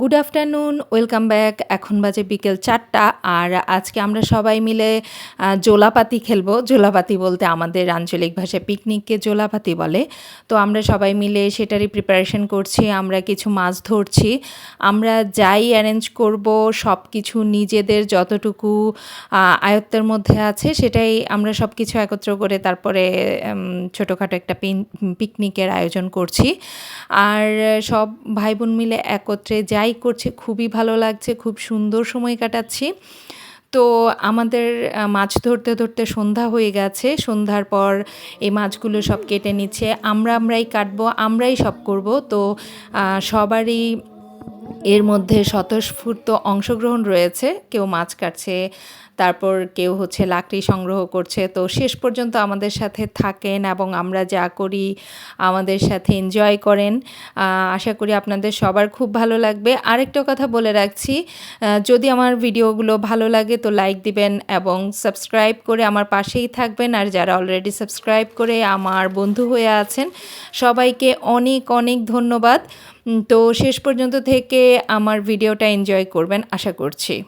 Good afternoon welcome back এখন বাজে বিকেল চারটা, আর আজকে আমরা সবাই মিলে জোলাপাতি খেলব। জোলাপাতি বলতে আমাদের আঞ্চলিক ভাষায় পিকনিককে জোলাপাতি বলে। তো আমরা সবাই মিলে সেটারই প্রিপারেশন করছি, আমরা কিছু মাছ ধরছি। আমরা যাই অ্যারেঞ্জ করব সব কিছু নিজেদের যতটুকু আয়ত্তের মধ্যে আছে, সেটাই আমরা সব কিছু একত্র করে তারপরে ছোটোখাটো একটা পিকনিকের আয়োজন করছি। আর সব ভাই বোন মিলে একত্রে যাই করছে, খুবই ভালো লাগছে, খুব সুন্দর সময় কাটাচ্ছি। তো আমাদের মাছ ধরতে ধরতে সন্ধ্যা হয়ে গেছে, সন্ধ্যার পর এই মাছগুলো সব কেটে নিচ্ছে। আমরা আমরাই কাটবো, আমরাই সব করব। তো সবারই এর মধ্যে স্বতঃস্ফূর্ত অংশগ্রহণ রয়েছে। কেউ মাছ কাটছে, তারপর কেউ হচ্ছে লাকড়ি সংগ্রহ করছে। তো শেষ পর্যন্ত আমাদের সাথে থাকেন এবং আমরা যা করি, আমাদের সাথে এনজয় করেন। আশা করি আপনাদের সবার খুব ভালো লাগবে। আরেকটা কথা বলে রাখছি যদি আমার ভিডিওগুলো ভালো লাগে তো লাইক দিবেন এবং সাবস্ক্রাইব করে আমার পাশেই থাকবেন। আর যারা অলরেডি সাবস্ক্রাইব করে আমার বন্ধু হয়ে আছেন, সবাইকে অনেক অনেক ধন্যবাদ। তো শেষ পর্যন্ত থেকে আমার ভিডিওটা এনজয় করবেন আশা করছি।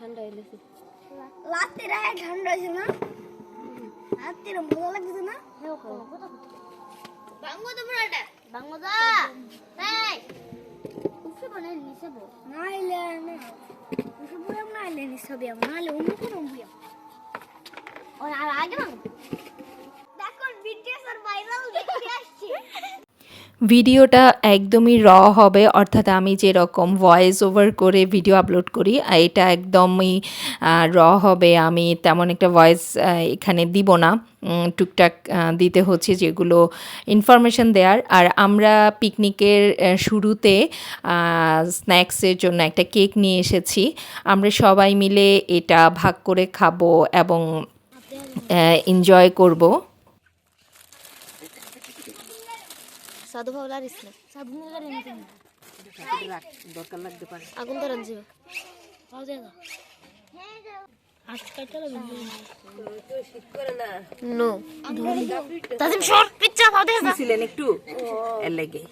ঠান্ডা হয়েছে না বাংলা তোমরা না বাঙ্গো তো বড়টা বাঙ্গো দা এই উফে বলে নিসবো নাইলে না উফে বলে নাইলে নিসবি নাইলে অন্য কোনো বুয়া ওর আর আগে না দেখো ভিডিওটা একদমই র হবে, অর্থাৎ আমি যেরকম ভয়েস ওভার করে ভিডিও আপলোড করি এটা একদমই র হবে। আমি তেমন একটা ভয়েস এখানে দিব না। টুকটাক দিতে হচ্ছে যেগুলো ইনফরমেশন দেওয়ার আর আমরা পিকনিকের শুরুতে স্ন্যাক্সের জন্য একটা কেক নিয়ে এসেছি। আমরা সবাই মিলে এটা ভাগ করে খাব এবং এনজয় করব। সাধু ভাবলা রিস না সাবুন করে দরকার লাগতে পারে আগুন লাগবে শীত করে না। নো। তাজিম শর্ট পিচ্চা ভাও দেখা ছিলেন একটু? এর লেগে।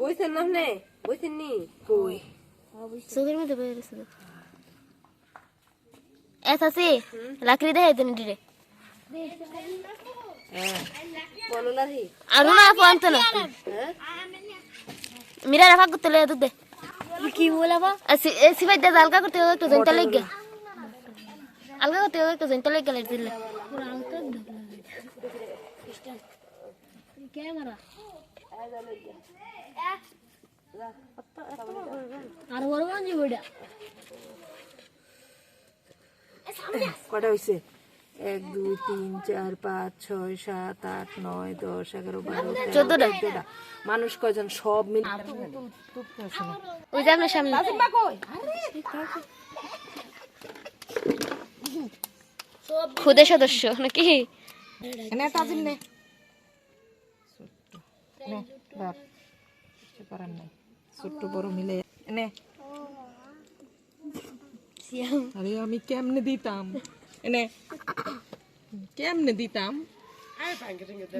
বইছেন না নে বইছেন নি কই চোখের মধ্যে বের আছে লাকড়ি দেখাই দেন ডিরে হ্যাঁ আর না পান্ত না হ্যাঁ মিরা রাফা করতে লয়ে দুধ দে কি বলা বা সিবাই দে আলগা করতে একটু জনতা লেগে গেল আলগা করতে একটু জনতা লেগে গেল দিলে ক্যামেরা আর বড় মাঝে বড়া কটা হইছে? এক দুই তিন চার পাঁচ ছয় সাত আট নয় দশ এগারো বারো চোদ্দটা। মানুষ কয়জন? সব মিলে ওই যে আপনার সামনে। খুদে সদস্য নাকি? এনে তাজিম নে। নে ধর। কিছু করার নাই। ছোট্ট বড় মিলে এনে আরে আমি কেমনে দিতাম? এনে কেমনে দিতাম?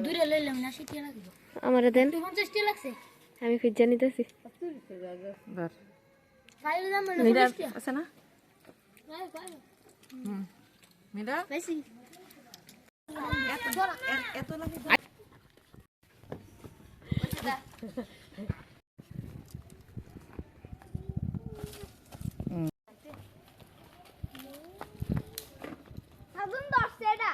দূরে লইলাম না সেটি লাগবে। আমার দেন। পঞ্চাশ টি লাগছে। আমি পিজ্জা নিতেছি। আছে না? মিরা? বেশি। এত লাগে সাবুন দশটা এটা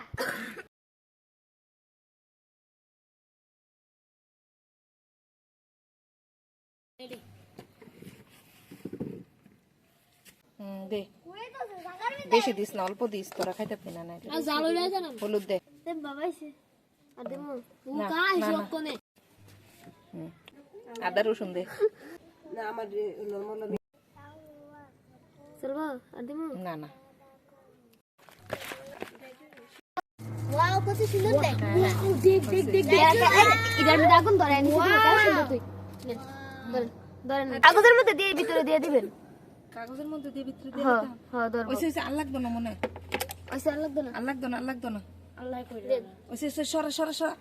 হুম দে ওই তো জাগার বেশি দিস না অল্প দিস তোরা খাইতে না না হলুদ দে। তে বাবাইছে আর দেবো ও কাই সব কোনে আদা রসুন দে। না আমার নর্মাল চলবো আর দেবো না না। ওয়াও কত সুন্দর দেখ। দেখ দেখ দেখ দেখ এটার মধ্যে আগুন ধরে ধরেন কাগজের মধ্যে দিয়ে ভিতরে দিয়ে দিবেন। কাগজের মধ্যে দিয়ে ভিতরে দিয়ে হ্যাঁ হ্যাঁ ধরবো। ওইসে ওইসে আর লাগতো না মনে ওইসে আর লাগবে না আর লাগতো না আর লাগতো না আল্লাহ করে ওইসে ওইসে সরা সরা সরা।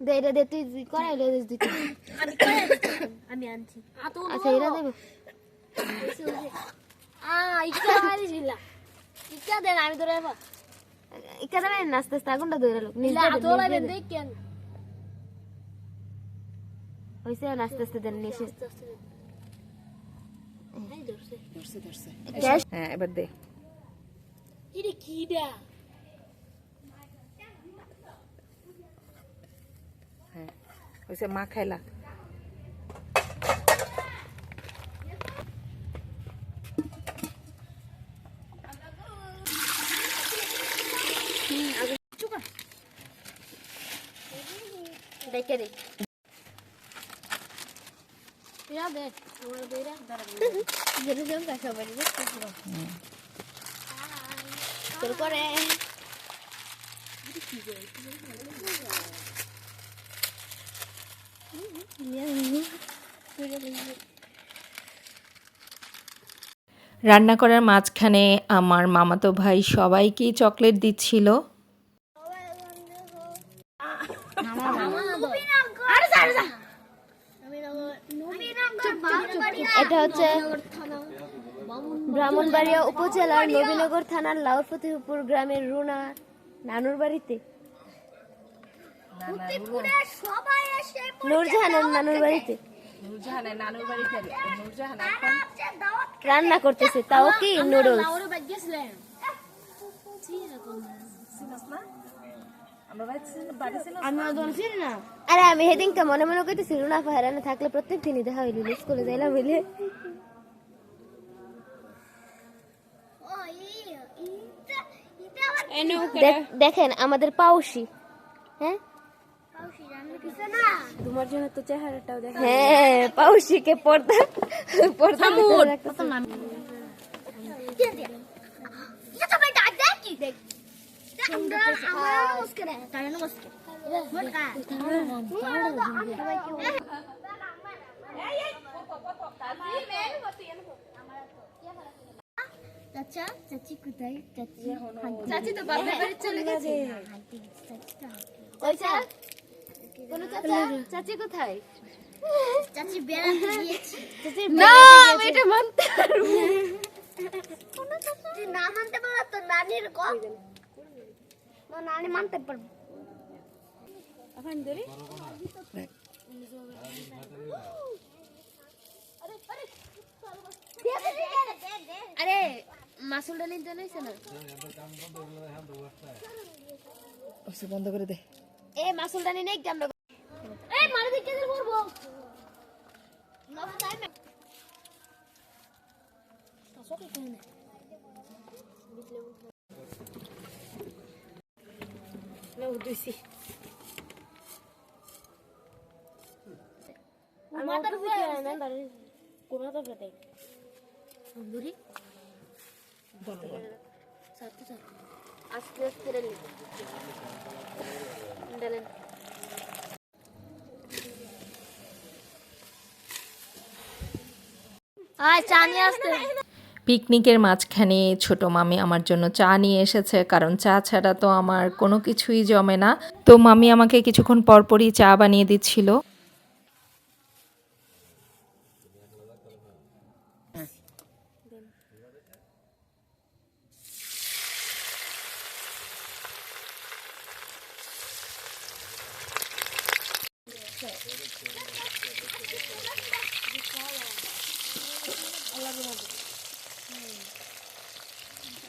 দে এটা দে তুই করাইলে দিতে আমি আনছি আচ্ছা এরা দেবো। আ ইচ্ছা মারিছিল ইচ্ছা দেন আমি ধরে এবার ইকা দেবে আস্তে আস্তে আগুনটা ধরে লোক নিজ দেখ কেন? হয়েছে আস্তে আস্তে দেন এসে ধরছে ধরছে হ্যাঁ এবার দে। এটা কি দা? হ্যাঁ ওইসে মা খাইলা। দেখে দে। রান্না করার মাঝখানে আমার মামাতো ভাই সবাইকেই চকলেট দিচ্ছিল। এটা হচ্ছে ব্রাহ্মণবাড়িয়া উপজেলার নবীনগর থানার লাউর ফতেহপুর গ্রামের রুনা নানুর বাড়িতে। নূরজাহানের নানুর বাড়িতে রান্না করতেছে তাও কি নুডলস? আরে আমি হেদিনকে মনে মনে কইতেছি রুনা ফাহারানে থাকলে প্রত্যেক দিনই দেখা হইলি স্কুলে যাইলাম দেখ- দেখেন আমাদের পাউসি হ্যাঁ তোমার জন্য তো চেহারাটাও দেখা হ্যাঁ পাউসিকে পর্দা পর্দা চাচা চাচি কোথায়? চাচি চাচি তো বাপের বাড়ি চলে গেছে। ওই চাচা। চাচি কোথায়? চাচি? বেড়াতে গিয়েছে। না আমি এটা মানতে তুই না মানতে পারো তো নানির কম। না নানি মানতে পারব আরে মাসুলটা নিতে নইছে না ওইসে বন্ধ করে দে এ মাসুলটা নিয়ে নেই আমরা এই মারি দিকে কে করব কি কোনে না সাথে সাথে আস্তে আস্তে আয় চা নিয়ে আসতে। পিকনিকের মাঝখানে ছোট মামি আমার জন্য চা নিয়ে এসেছে, কারণ চা ছাড়া তো আমার কোনো কিছুই জমে না। তো মামি আমাকে কিছুক্ষণ পরপরই চা বানিয়ে দিচ্ছিল।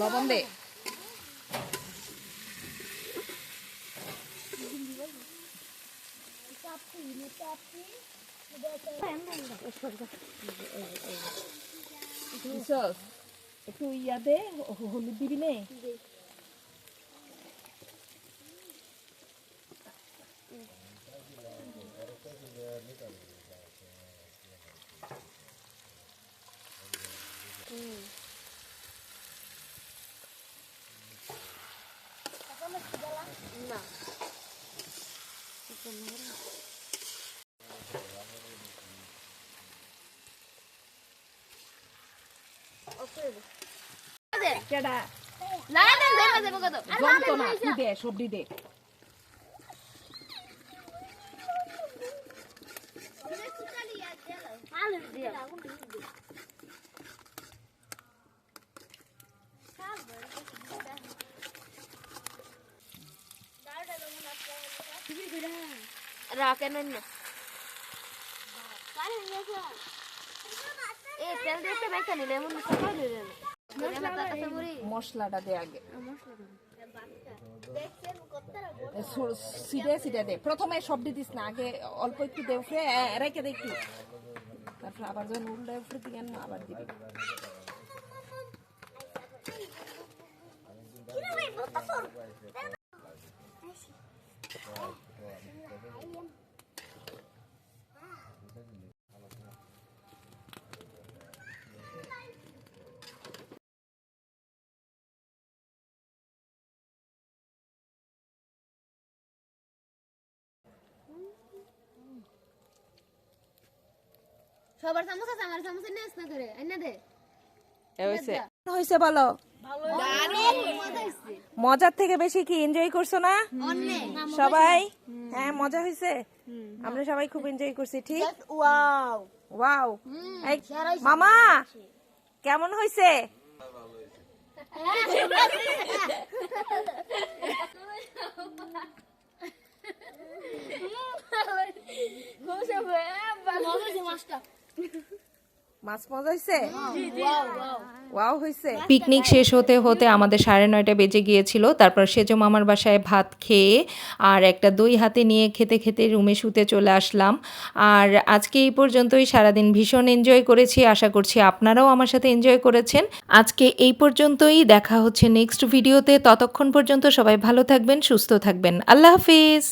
লবণ দে? একটু ইয়া দে হলুদ দিবি নে কেডা? লাগা দেন দেন দেব কত? জমতো না তুই দে সবজি দে রাখেন না এ তেল দিয়ে একটা নিলে এমন সকাল নিলে মশলাটা দে আগে। এ সিটে সিটে দে। প্রথমে সব দিস না আগে অল্প একটু দে উফরে রেখে দে একটু। তারপর আবার যখন উল্টে উফরে দিকে আবার দিবি। সবার আছে আমার না করে এনে দে। হয়েছে বলো মজার থেকে বেশি কি এনজয় করছ না? সবাই? হ্যাঁ মজা হয়েছে আমরা সবাই খুব এনজয় করছি ঠিক? ওয়াও ওয়াও মামা কেমন হয়েছে মাছ মজা হয়েছে ওয়াও হয়েছে পিকনিক শেষ হতে হতে আমাদের সাড়ে নয়টা বেজে গিয়েছিল। তারপর সেজো মামার বাসায় ভাত খেয়ে আর একটা দই হাতে নিয়ে খেতে খেতে রুমে শুতে চলে আসলাম। আর আজকে এই পর্যন্তই। সারাদিন ভীষণ এনজয় করেছি। আশা করছি আপনারাও আমার সাথে এনজয় করেছেন। আজকে এই পর্যন্তই। দেখা হচ্ছে নেক্সট ভিডিওতে ততক্ষণ পর্যন্ত সবাই ভালো থাকবেন সুস্থ থাকবেন। আল্লাহ হাফিজ।